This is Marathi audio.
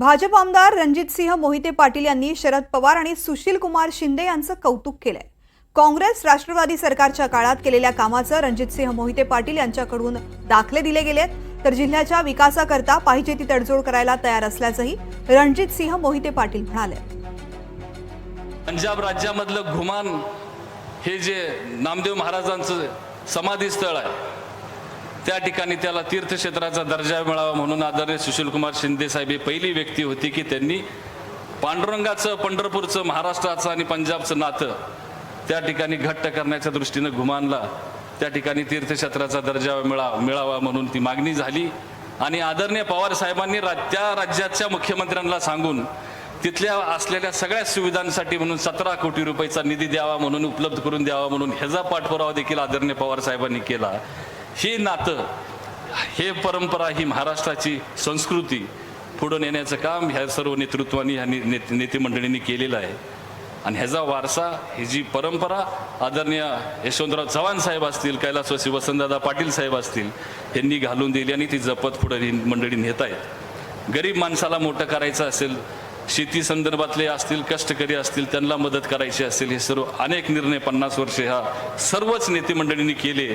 भाजप आमदार रणजितसिंह मोहिते पाटील यांनी शरद पवार आणि सुशील कुमार शिंदे यांचं कौतुक केलंय. काँग्रेस राष्ट्रवादी सरकारच्या काळात केलेल्या कामाचं रणजितसिंह मोहिते पाटील यांच्याकडून दाखले दिले गेलेत. तर जिल्ह्याच्या विकासाकरता पाहिजे ती तडजोड करायला तयार असल्याचंही रणजितसिंह मोहिते पाटील म्हणाले. पंजाब राज्यामधलं घुमान हे जे नामदेव महाराजांचं समाधी स्थळ आहे त्या ठिकाणी त्याला तीर्थक्षेत्राचा दर्जा मिळावा म्हणून आदरणीय सुशीलकुमार शिंदे साहेब ही पहिली व्यक्ती होती की त्यांनी पांडुरंगाचं पंढरपूरचं महाराष्ट्राचं आणि पंजाबचं नातं त्या ठिकाणी घट्ट करण्याच्या दृष्टीनं घुमानला. त्या ठिकाणी तीर्थक्षेत्राचा दर्जा मिळा मिळावा म्हणून ती मागणी झाली. आणि आदरणीय पवार साहेबांनी रा त्या राज्याच्या मुख्यमंत्र्यांना सांगून तिथल्या असलेल्या सगळ्या सुविधांसाठी म्हणून सतरा कोटी रुपयाचा निधी द्यावा म्हणून उपलब्ध करून द्यावा म्हणून ह्याचा पाठपुरावा देखील आदरणीय पवार साहेबांनी केला. हे नातं हे परंपरा ही महाराष्ट्राची संस्कृती पुढं नेण्याचं काम ह्या सर्व नेतृत्वानी ह्या नेते नेते मंडळींनी केलेलं आहे. आणि ह्याचा वारसा ही जी परंपरा आदरणीय यशवंतराव चव्हाण साहेब असतील कैलासवासी वसंतदादा पाटील साहेब असतील यांनी घालून दिली आणि ती जपत पुढे ही मंडळी नेत आहेत. गरीब माणसाला मोठं करायचं असेल शेती संदर्भातले असतील कष्टकरी असतील त्यांना मदत करायची असेल हे सर्व अनेक निर्णय पन्नास वर्षे ह्या सर्वच नेते मंडळींनी केले.